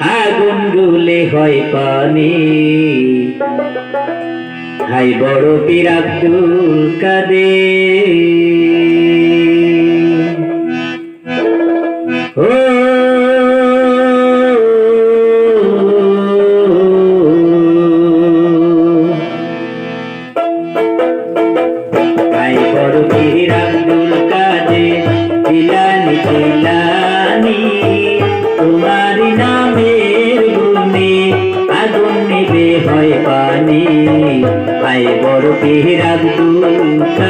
আগুন গুলে হয় পানি। হাই বড় পীর আব্দুল কাদের? হাই বড় পীর বড় পীর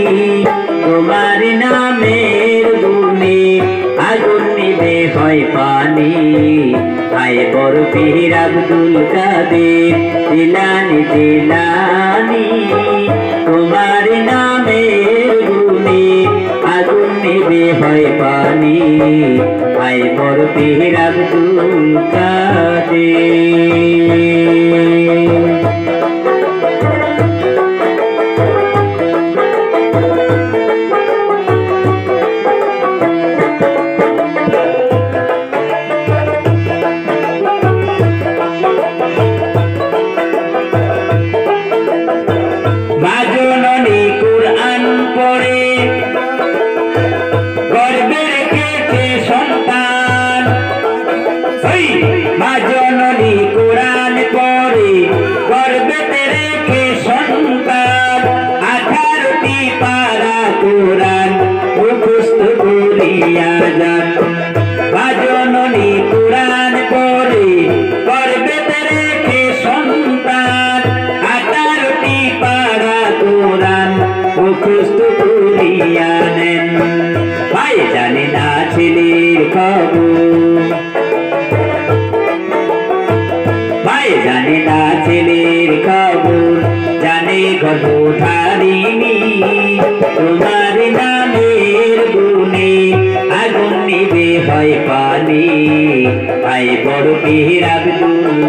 নিবে হয় পানি। আয় বড় পীর আব্দুল কাদের জিলানি জিলানি তোমার নামের ছেলের ভাই জানে না ছেলের খবর, জানে গর্ভধারিণী তোমার নামের গুণে আগুন নিবে হয় পানি। ভাই বড় পীর আব্দুল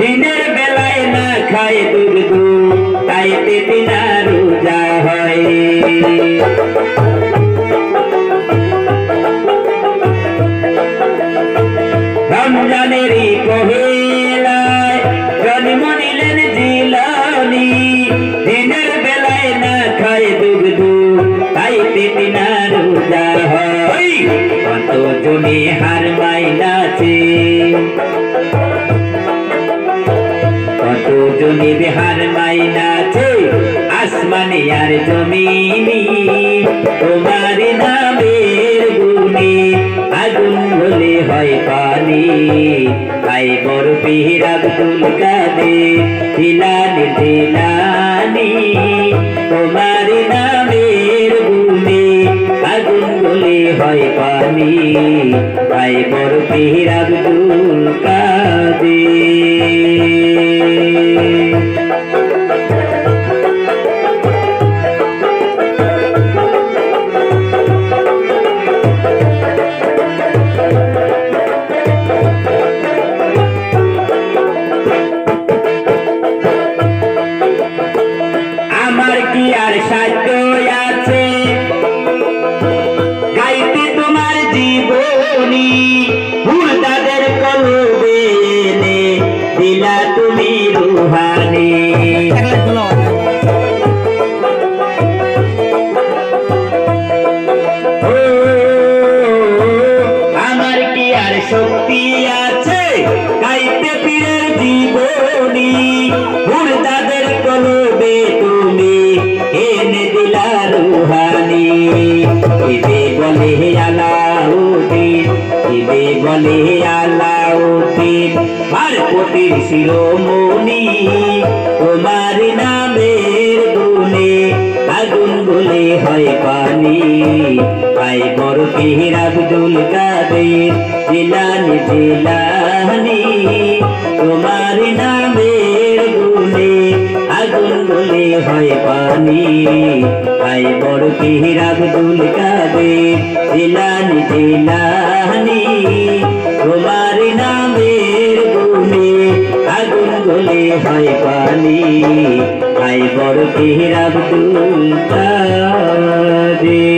দিনের বেলায় না খায় দুধ দুধ তাইতে তিনা রোজা হয়। রমজানেরই পহেলায় জন্ম নিলেন জিলানি। দিনের বেলায় না খায় দুধ দুধ তাইতে তিনা রোজা হয়। কত জনে হার মাইলাছে। আর জমিনি, তোমার নামের গুণে আগুন হলে হয় পানি। আই বড় পীর আব্দুল কাদের দিলানি দিলানি তোমার নামের গুণে আগুন হলে হয় পানি। আই বড় পীর আব্দুল কাদের শক্তি আছে গাইতে পীরের জীবনী। তাদের কলবে তুমি, এনে দিলা রুহানি। ইবে বলে আলাউদ্দিন ইবে বলে আলাউদ্দিন, আর কোটির শিরোমণি তোমার নামের গুণে আগুন বলে হয় পানি। পাই বড় পিহির আব্দুল কাদের, জিলানি জিলানি, তোমার নামের গুণে আগুন বলে হয় পানি। পাই বড় পিহির আব্দুল কাদের, জিলানি জিলানি, তোমার নামের গুণে আগুন বলে হয় পানি। পাই বড় পিহির আব্দুল কাদের।